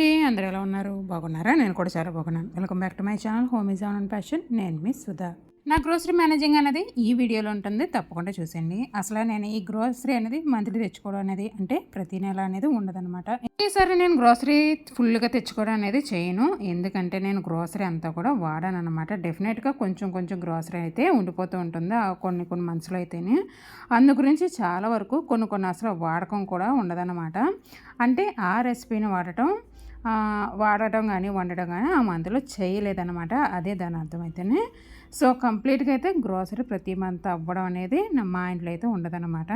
అండి. అందరూ ఎలా ఉన్నారు? బాగున్నారా? నేను కూడా చాలా బాగున్నాను. Welcome back to my channel home is on fashion నేను మీ సుధా. నా గ్రోసరీ మేనేజింగ్ అనేది ఈ వీడియోలో ఉంటుంది. తప్పకుండా చూసేయండి. అసలు నేను ఈ గ్రోసరీ అనేది మంత్లీ తెచ్చుకోవడం అనేది అంటే ప్రతి నెల అనేది ఉండదన్నమాట. ఈసారి నేను గ్రోసరీ ఫుల్గా తెచ్చుకోవడం అనేది చేయను. ఎందుకంటే నేను గ్రోసరీ అంతా కూడా వాడాను అనమాట డెఫినెట్గా కొంచెం కొంచెం గ్రోసరీ అయితే ఉండిపోతూ ఉంటుంది. ఆ కొన్ని కొన్ని మంత్స్లో అయితేనే. అందు గురించి చాలా వరకు కొన్ని కొన్ని అసలు వాడకం కూడా ఉండదన్నమాట. అంటే ఆ రెసిపీని వాడటం వాడటం కానీ వండటం కానీ ఆ మంత్లో చేయలేదనమాట అదే దాని అర్థం అయితేనే సో కంప్లీట్గా అయితే గ్రోసరీ ప్రతి మంత్ అవ్వడం అనేది మా ఇంట్లో అయితే ఉండదన్నమాట.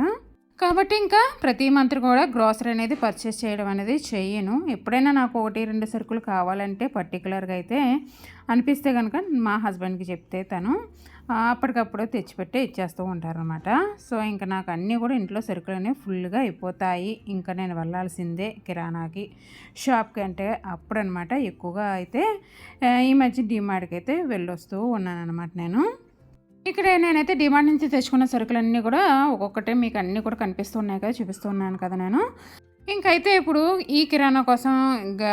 కాబట్టి ఇంకా ప్రతి మంత్ కూడా గ్రోసరీ అనేది పర్చేస్ చేయడం అనేది చెయ్యను. ఎప్పుడైనా నాకు ఒకటి రెండు సరుకులు కావాలంటే పర్టికులర్గా అయితే అనిపిస్తే కనుక మా హస్బెండ్కి చెప్తే తను. అప్పటికప్పుడు తెచ్చిపెట్టే ఇచ్చేస్తూ ఉంటారనమాట సో ఇంకా నాకు అన్నీ కూడా ఇంట్లో సరుకులు అనేవి ఫుల్గా అయిపోతాయి. ఇంకా నేను వెళ్ళాల్సిందే కిరాణాకి. షాప్కి అంటే అప్పుడనమాట ఎక్కువగా అయితే ఈ మధ్య డిమార్ట్కి అయితే వెళ్ళొస్తూ ఉన్నాను అనమాట నేను. ఇక్కడ నేనైతే డిమాండ్ నుంచి తెచ్చుకున్న సరుకులన్నీ కూడా ఒక్కొక్కటే మీకు అన్నీ కూడా కనిపిస్తున్నాయి కదా చూపిస్తున్నాను కదా నేను. ఇంకైతే ఇప్పుడు ఈ కిరాణా కోసం ఇంకా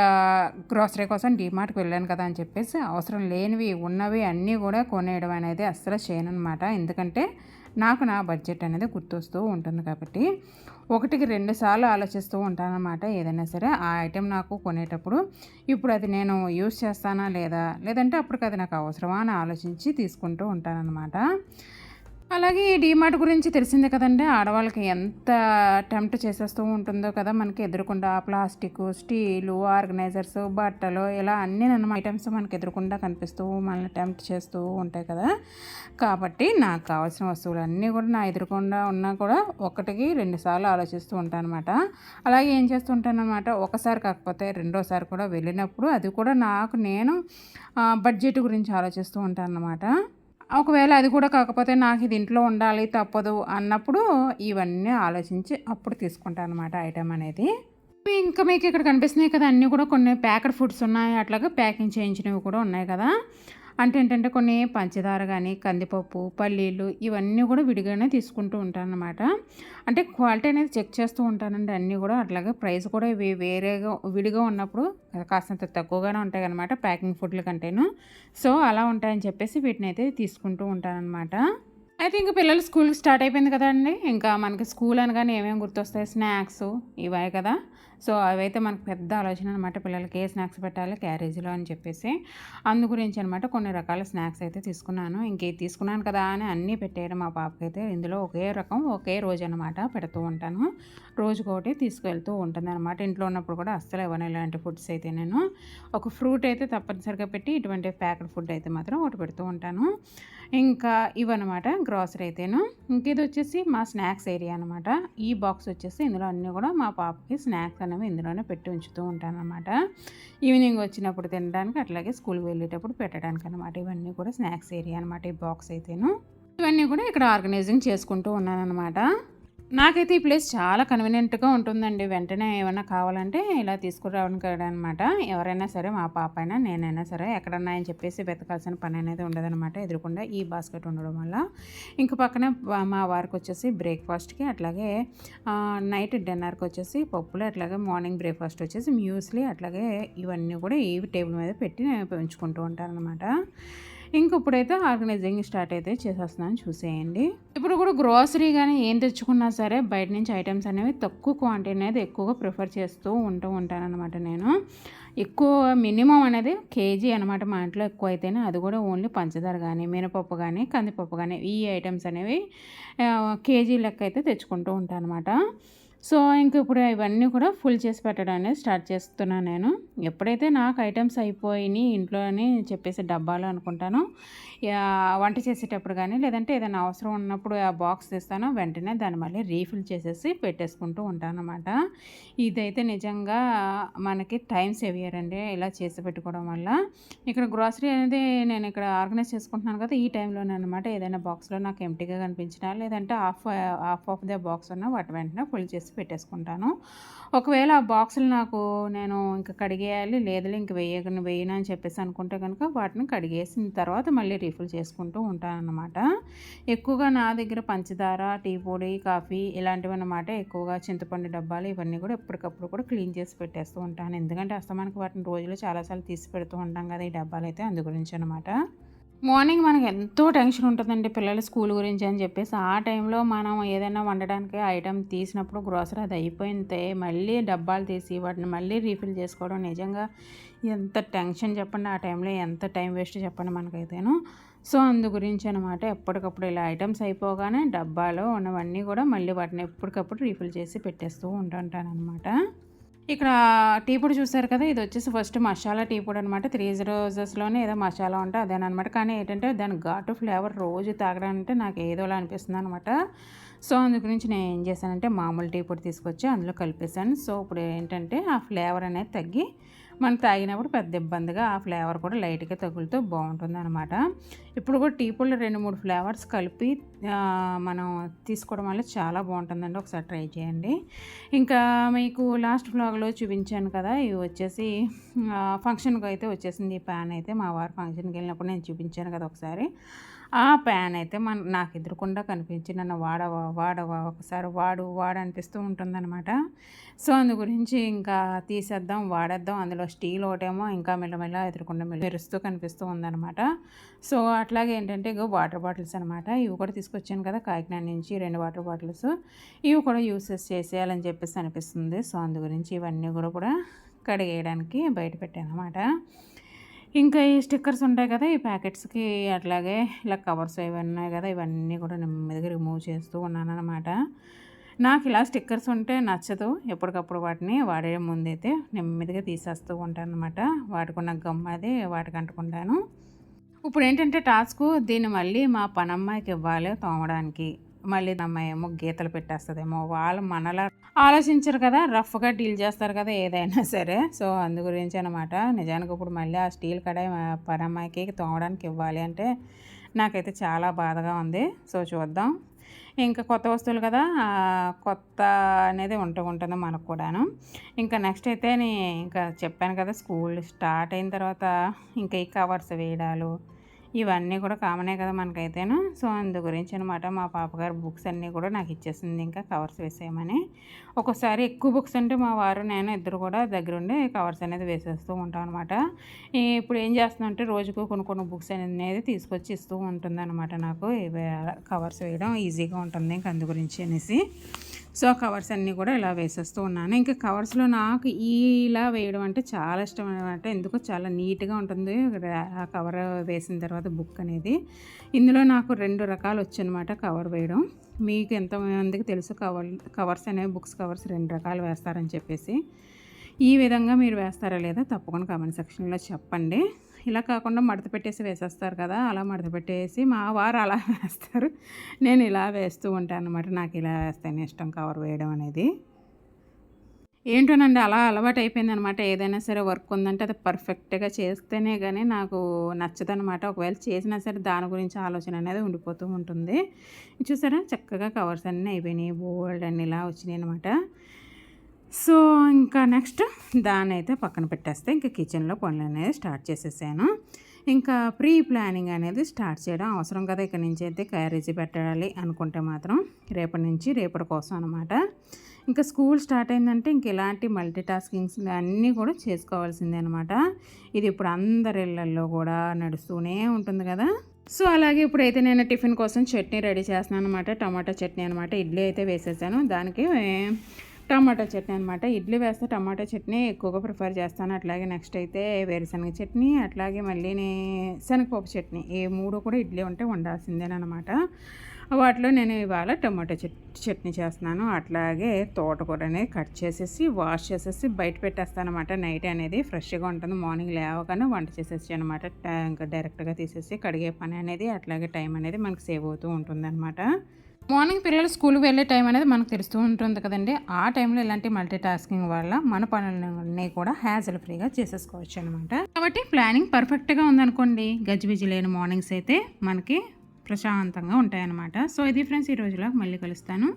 గ్రోసరీ కోసం డిమార్ట్కి వెళ్ళాను కదా అని చెప్పేసి అవసరం లేనివి ఉన్నవి అన్నీ కూడా కొనేయడం అనేది అస్సలు చేయను అనమాట ఎందుకంటే నాకు నా బడ్జెట్ అనేది గుర్తొస్తూ ఉంటుంది కాబట్టి ఒకటికి రెండు సార్లు ఆలోచిస్తూ ఉంటానన్నమాట ఏదైనా సరే. ఆ ఐటెం నాకు కొనేటప్పుడు ఇప్పుడు అది నేను యూస్ చేస్తానా లేదా లేదంటే అప్పటికి అది నాకు అవసరమా అని ఆలోచించి తీసుకుంటూ ఉంటానన్నమాట అలాగే ఈ డీమార్ట్ గురించి తెలిసిందే కదండి. ఆడవాళ్ళకి ఎంత టెంప్ట్ చేసేస్తూ ఉంటుందో కదా మనకి ఎదురుకుండా ప్లాస్టిక్ స్టీలు ఆర్గనైజర్స్ బట్టలు ఇలా అన్ని నన్ను ఐటమ్స్ మనకి ఎదురుకుండా కనిపిస్తూ మనల్ని టెంప్ట్ చేస్తూ ఉంటాయి కదా. కాబట్టి నాకు కావాల్సిన వస్తువులు అన్నీ కూడా నా ఎదురుకుండా ఉన్నా కూడా ఒకటికి రెండుసార్లు ఆలోచిస్తూ ఉంటాను అనమాట అలాగే ఏం చేస్తూ ఉంటానన్నమాట ఒకసారి కాకపోతే రెండోసారి కూడా వెళ్ళినప్పుడు అది కూడా నాకు నేను బడ్జెట్ గురించి ఆలోచిస్తూ ఉంటాను అనమాట ఒకవేళ అది కూడా కాకపోతే నాకు ఇది ఇంట్లో ఉండాలి తప్పదు అన్నప్పుడు ఇవన్నీ ఆలోచించి అప్పుడు తీసుకుంటాను అనమాట ఐటెం అనేది. ఇంకా మీకు ఇక్కడ కనిపిస్తున్నాయి కదా అన్నీ కూడా కొన్ని ప్యాకెడ్ ఫుడ్స్ ఉన్నాయి. అట్లాగే ప్యాకింగ్ చేయించినవి కూడా ఉన్నాయి కదా. అంటే ఏంటంటే కొన్ని పంచదార కానీ కందిపప్పు పల్లీలు ఇవన్నీ కూడా విడిగానే తీసుకుంటూ ఉంటాను అనమాట అంటే క్వాలిటీ అనేది చెక్ చేస్తూ ఉంటానండి. అన్నీ కూడా అట్లాగే ప్రైస్ కూడా ఇవి వేరేగా విడిగా ఉన్నప్పుడు కాస్తంత తక్కువగానే ఉంటాయి అనమాట ప్యాకింగ్ ఫుడ్ల కంటేను. సో అలా ఉంటాయని చెప్పేసి వీటిని అయితే తీసుకుంటూ ఉంటానన్నమాట. అయితే ఇంకా పిల్లలు స్కూల్కి స్టార్ట్ అయిపోయింది కదండి. ఇంకా మనకి స్కూల్ అనగానే ఏమేమి గుర్తొస్తాయి? స్నాక్స్ ఇవే కదా. సో అవైతే మనకు పెద్ద ఆలోచన అనమాట పిల్లలకి ఏ స్నాక్స్ పెట్టాలి క్యారేజీలో అని చెప్పేసి. అందు గురించి అనమాట కొన్ని రకాల స్నాక్స్ అయితే తీసుకున్నాను. ఇంకేది తీసుకున్నాను కదా అని అన్నీ పెట్టేయడం మా పాపకి అయితే ఇందులో ఒకే రకం ఒకే రోజు అనమాట పెడుతూ ఉంటాను. రోజుకొకటి తీసుకువెళ్తూ ఉంటుంది అనమాట ఇంట్లో ఉన్నప్పుడు కూడా అస్సలు ఇవ్వను ఇలాంటి ఫుడ్స్ అయితే నేను. ఒక ఫ్రూట్ అయితే తప్పనిసరిగా పెట్టి ఇటువంటి ప్యాకెడ్ ఫుడ్ అయితే మాత్రం ఒకటి పెడుతూ ఉంటాను. ఇంకా ఇవన్నమాట గ్రాసరీ అయితేను. ఇంకేది వచ్చేసి మా స్నాక్స్ ఏరియా అనమాట ఈ బాక్స్ వచ్చేసి ఇందులో అన్నీ కూడా మా పాపకి స్నాక్స్ అనేవి ఇందులోనే పెట్టి ఉంచుతూ ఉంటాను అనమాట ఈవినింగ్ వచ్చినప్పుడు తినడానికి అట్లాగే స్కూల్కి వెళ్ళేటప్పుడు పెట్టడానికి అనమాట ఇవన్నీ కూడా స్నాక్స్ ఏరియా అనమాట ఈ బాక్స్ అయితేను. ఇవన్నీ కూడా ఇక్కడ ఆర్గనైజింగ్ చేసుకుంటూ ఉన్నాను అనమాట నాకైతే ఈ ప్లేస్ చాలా కన్వీనియంట్గా ఉంటుందండి. వెంటనే ఏమైనా కావాలంటే ఇలా తీసుకురావడానికి అనమాట ఎవరైనా సరే మా పాప అయినా నేనైనా సరే ఎక్కడన్నా అని చెప్పేసి వెతకాల్సిన పని అనేది ఉండదన్నమాట ఎదురుకుండా ఈ బాస్కెట్ ఉండడం వల్ల. ఇంక పక్కన మా వారికి వచ్చేసి బ్రేక్ఫాస్ట్కి అట్లాగే నైట్ డిన్నర్కి వచ్చేసి పప్పులు అట్లాగే మార్నింగ్ బ్రేక్ఫాస్ట్ వచ్చేసి మ్యూస్లీ అట్లాగే ఇవన్నీ కూడా ఈ టేబుల్ మీద పెట్టి నేను ఉంచుకుంటూ ఉంటాను అనమాట ఇంక ఇప్పుడైతే ఆర్గనైజింగ్ స్టార్ట్ అయితే చేసేస్తున్నాను చూసేయండి. ఇప్పుడు కూడా గ్రోసరీ కానీ ఏం తెచ్చుకున్నా సరే బయట నుంచి ఐటమ్స్ అనేవి తక్కువ క్వాంటిటీ అనేది ఎక్కువగా ప్రిఫర్ చేస్తూ ఉంటూ ఉంటాను అనమాట నేను. ఎక్కువ మినిమం అనేది కేజీ అనమాట మా ఇంట్లో ఎక్కువ అయితేనే అది కూడా ఓన్లీ పంచదార కానీ మినపప్పు కానీ కందిపప్పు కానీ ఈ ఐటమ్స్ అనేవి కేజీ లెక్క అయితే తెచ్చుకుంటూ ఉంటాను అనమాట సో ఇంక ఇప్పుడు ఇవన్నీ కూడా ఫుల్ చేసి పెట్టడం అనేది స్టార్ట్ చేస్తున్నాను నేను. ఎప్పుడైతే నాకు ఐటమ్స్ అయిపోయినాయి ఇంట్లో అని చెప్పేసి డబ్బాలు అనుకుంటాను వంట చేసేటప్పుడు కానీ లేదంటే ఏదైనా అవసరం ఉన్నప్పుడు ఆ బాక్స్ తీస్తాను వెంటనే దాన్ని మళ్ళీ రీఫిల్ చేసేసి పెట్టేసుకుంటూ ఉంటాను అనమాట ఇదైతే నిజంగా మనకి టైం సేవియర్ అండి ఇలా చేసి పెట్టుకోవడం వల్ల. ఇక్కడ గ్రాసరీ అనేది నేను ఇక్కడ ఆర్గనైజ్ చేసుకుంటున్నాను కదా ఈ టైంలోనే అనమాట ఏదైనా బాక్స్లో నాకు ఎంటీగా కనిపించినా లేదంటే half half of the box ఉన్న వాటి వెంటనే ఫుల్ చేసి పెట్టేసుకుంటాను. ఒకవేళ ఆ బాక్సులు నాకు నేను ఇంకా కడిగేయాలి లేదులే ఇంక వేయ వేయను అని చెప్పేసి అనుకుంటే కనుక వాటిని కడిగేసిన తర్వాత మళ్ళీ రీఫిల్ చేసుకుంటూ ఉంటాను ఎక్కువగా నా దగ్గర పంచదార టీ పొడి కాఫీ ఇలాంటివి అన్నమాట ఎక్కువగా చింతపండు డబ్బాలు ఇవన్నీ కూడా ఎప్పటికప్పుడు కూడా క్లీన్ చేసి పెట్టేస్తూ ఉంటాను. ఎందుకంటే అస్తమానికి వాటిని రోజులో చాలాసార్లు తీసి పెడుతూ ఉంటాం కదా ఈ డబ్బాలు అయితే అందు గురించి అనమాట మార్నింగ్ మనకు ఎంతో టెన్షన్ ఉంటుందండి పిల్లల స్కూల్ గురించి అని చెప్పేసి. ఆ టైంలో మనం ఏదైనా వండడానికి ఐటెం తీసినప్పుడు గ్రోసరీ అది అయిపోయితే మళ్ళీ డబ్బాలు తీసి వాటిని మళ్ళీ రీఫిల్ చేసుకోవడం నిజంగా ఎంత టెన్షన్ చెప్పండి ఆ టైంలో ఎంత టైం వేస్ట్ చెప్పండి మనకైతేను. సో అందు గురించి అనమాట ఎప్పటికప్పుడు ఇలా ఐటమ్స్ అయిపోగానే డబ్బాలో ఉన్నవన్నీ కూడా మళ్ళీ వాటిని ఎప్పటికప్పుడు రీఫిల్ చేసి పెట్టేస్తూ ఉంటుంటాను అనమాట ఇక్కడ టీ పొడి చూసారు కదా ఇది వచ్చేసి ఫస్ట్ మసాలా టీ పొడి అనమాట త్రీ రోజెస్లోనే ఏదో మసాలా ఉంటే అదేనమాట కానీ ఏంటంటే దాని ఘాటు ఫ్లేవర్ రోజు తాగడానికి నాకు ఏదోలా అనిపిస్తుంది అనమాట సో అందు గురించి నేను ఏం చేశానంటే మామూలు టీ పొడి తీసుకొచ్చి అందులో కలిపేశాను. సో ఇప్పుడు ఏంటంటే ఆ ఫ్లేవర్ అనేది తగ్గి మనం తాగినప్పుడు పెద్ద ఇబ్బందిగా ఆ ఫ్లేవర్ కూడా లైట్గా తగులుతూ బాగుంటుంది అనమాట ఇప్పుడు కూడా టీ పొడిలో రెండు మూడు ఫ్లేవర్స్ కలిపి మనం తీసుకోవడం వల్ల చాలా బాగుంటుందండి. ఒకసారి ట్రై చేయండి. ఇంకా మీకు లాస్ట్ ఫ్లాగ్లో చూపించాను కదా ఇవి వచ్చేసి ఫంక్షన్కి అయితే వచ్చేసింది ఈ ప్యాన్ అయితే. మా వారు ఫంక్షన్కి వెళ్ళినప్పుడు నేను చూపించాను కదా ఒకసారి. ఆ ప్యాన్ అయితే మన నాకు ఎదురుకుండా కనిపించి నన్ను వాడవా వాడవా ఒకసారి వాడు వాడు అనిపిస్తూ ఉంటుందన్నమాట. సో అందు గురించి ఇంకా తీసేద్దాం వాడేద్దాం. అందులో స్టీల్ ఒకటేమో ఇంకా మెల్లమెల్ల ఎదురుకుండా మెరుస్తూ కనిపిస్తూ ఉందన్నమాట. సో అట్లాగే ఏంటంటే ఇగో వాటర్ బాటిల్స్ అనమాట ఇవి కూడా తీసుకొచ్చాను కదా కాకినాడ నుంచి రెండు వాటర్ బాటిల్స్. ఇవి కూడా యూసెస్ చేసేయాలని చెప్పేసి అనిపిస్తుంది. సో అందు గురించి ఇవన్నీ కూడా కూడా కడిగేయడానికి బయట పెట్టాను అనమాట ఇంకా ఈ స్టిక్కర్స్ ఉంటాయి కదా ఈ ప్యాకెట్స్కి అట్లాగే ఇలా కవర్స్ ఇవి ఉన్నాయి కదా ఇవన్నీ కూడా నెమ్మదిగా రిమూవ్ చేస్తూ ఉన్నాను అనమాట నాకు ఇలా స్టిక్కర్స్ ఉంటే నచ్చదు ఎప్పటికప్పుడు వాటిని వాడే ముందైతే నెమ్మదిగా తీసేస్తూ ఉంటాను అనమాట వాటికున్న గమ్ అది వాటికి అంటుకుంటాను. ఇప్పుడు ఏంటంటే టాస్క్ దీన్ని మళ్ళీ మా పనమ్మాయికి ఇవ్వాలి తోమడానికి. మళ్ళీ అమ్మాయి ఏమో గీతలు పెట్టేస్తుందేమో వాళ్ళు మనలా ఆలోచించరు కదా రఫ్గా డీల్ చేస్తారు కదా ఏదైనా సరే. సో అందు గురించి అనమాట నిజానికి ఇప్పుడు మళ్ళీ ఆ స్టీల్ కడాయి పరమ్మాయికి తోమడానికి ఇవ్వాలి అంటే నాకైతే చాలా బాధగా ఉంది. సో చూద్దాం. ఇంకా కొత్త వస్తువులు కదా కొత్త అనేది ఉంటూ ఉంటుంది మనకు కూడాను. ఇంకా నెక్స్ట్ అయితే ఇంకా చెప్పాను కదా స్కూల్ స్టార్ట్ అయిన తర్వాత ఇంకా ఈ కవర్స్ వేయడాలు ఇవన్నీ కూడా కామనే కదా మనకైతేను. సో అందు గురించి అనమాట మా పాపగారు బుక్స్ అన్నీ కూడా నాకు ఇచ్చేసింది. ఇంకా కవర్స్ వేసేయమని. ఒక్కోసారి ఎక్కువ బుక్స్ అంటే మా వారు నేను ఇద్దరు కూడా దగ్గరుండి కవర్స్ అనేది వేసేస్తూ ఉంటాం అనమాట ఇప్పుడు ఏం చేస్తుందంటే రోజుకు కొన్ని కొన్ని బుక్స్ అనేది తీసుకొచ్చి ఇస్తూ ఉంటుంది అనమాట నాకు కవర్స్ వేయడం ఈజీగా ఉంటుంది. ఇంక అందు గురించి అనేసి. సో కవర్స్ అన్నీ కూడా ఇలా వేసేస్తూ ఉన్నాను. ఇంకా కవర్స్లో నాకు ఇలా వేయడం అంటే చాలా ఇష్టం అనమాట ఎందుకో చాలా నీట్గా ఉంటుంది. ఆ కవర్ వేసిన తర్వాత బుక్ అనేది. ఇందులో నాకు రెండు రకాలు వచ్చనమాట కవర్ వేయడం. మీకు ఎంతమందికి తెలుసు కవర్ కవర్స్ అనేవి బుక్స్ కవర్స్ రెండు రకాలు వేస్తారని చెప్పేసి. ఈ విధంగా మీరు వేస్తారా లేదా తప్పకుండా కామెంట్ సెక్షన్లో చెప్పండి. ఇలా కాకుండా మడత పెట్టేసి వేసేస్తారు కదా అలా మడత పెట్టేసి మా వారు అలా వేస్తారు. నేను ఇలా వేస్తూ ఉంటాను అనమాట నాకు ఇలా వేస్తేనే ఇష్టం కవర్ వేయడం అనేది. ఏంటోనండి అలా అలవాటు అయిపోయింది అనమాట ఏదైనా సరే వర్క్ ఉందంటే అది పర్ఫెక్ట్గా చేస్తేనే కానీ నాకు నచ్చదనమాట ఒకవేళ చేసినా సరే దాని గురించి ఆలోచన అనేది ఉండిపోతూ ఉంటుంది. చూసారా? చక్కగా కవర్స్ అన్నీ అయిపోయినాయి. బోల్డ్ అన్నీ ఇలా వచ్చినాయి అనమాట సో ఇంకా నెక్స్ట్ దాన్ని అయితే పక్కన పెట్టేస్తే ఇంకా కిచెన్లో పనులు అనేది స్టార్ట్ చేసేసాను. ఇంకా ప్రీ ప్లానింగ్ అనేది స్టార్ట్ చేయడం అవసరం కదా ఇక్కడ నుంచి అయితే క్యారేజీ పెట్టాలి అనుకుంటే మాత్రం రేపటి నుంచి రేపటి కోసం అనమాట ఇంకా స్కూల్ స్టార్ట్ అయిందంటే ఇంక ఇలాంటి మల్టీ టాస్కింగ్స్ అన్నీ కూడా చేసుకోవాల్సిందే అనమాట ఇది ఇప్పుడు అందరి ఇళ్ళల్లో కూడా నడుస్తూనే ఉంటుంది కదా. సో అలాగే ఇప్పుడైతే నేను టిఫిన్ కోసం చట్నీ రెడీ చేస్తున్నాను అనమాట టమాటా చట్నీ అనమాట ఇడ్లీ అయితే వేసేసాను. దానికి టమాటా చట్నీ అనమాట ఇడ్లీ వేస్తే టమాటా చట్నీ ఎక్కువగా ప్రిఫర్ చేస్తాను. అట్లాగే నెక్స్ట్ అయితే వేరుశనగ చట్నీ అట్లాగే మళ్ళీ శనగపప్పు చట్నీ. ఈ మూడు కూడా ఇడ్లీ ఉంటే వండాల్సిందేనమాట వాటిలో నేను ఇవాళ టమాటో చట్నీ చేస్తున్నాను. అట్లాగే తోటకూర అనేది కట్ చేసేసి వాష్ చేసేసి బయట పెట్టేస్తాను అనమాట నైట్ అనేది ఫ్రెష్గా ఉంటుంది. మార్నింగ్ లేవగానే వంట చేసేసి అనమాట ఇంకా డైరెక్ట్గా తీసేసి కడిగే పని అనేది అట్లాగే టైం అనేది మనకు సేవ్ అవుతూ ఉంటుంది అనమాట మార్నింగ్ పిల్లలు స్కూల్కి వెళ్ళే టైం అనేది మనకు తెలుస్తూ ఉంటుంది కదండి. ఆ టైంలో ఇలాంటి మల్టీ టాస్కింగ్ వల్ల మన పనులన్నీ కూడా హ్యాజల్ ఫ్రీగా చేసేసుకోవచ్చు అనమాట కాబట్టి ప్లానింగ్ పర్ఫెక్ట్గా ఉందనుకోండి. గజిబిజి లేని మార్నింగ్స్ అయితే మనకి ప్రశాంతంగా ఉంటాయన్నమాట. సో ఇది ఫ్రెండ్స్ ఈ రోజులో మళ్ళీ కలుస్తాను.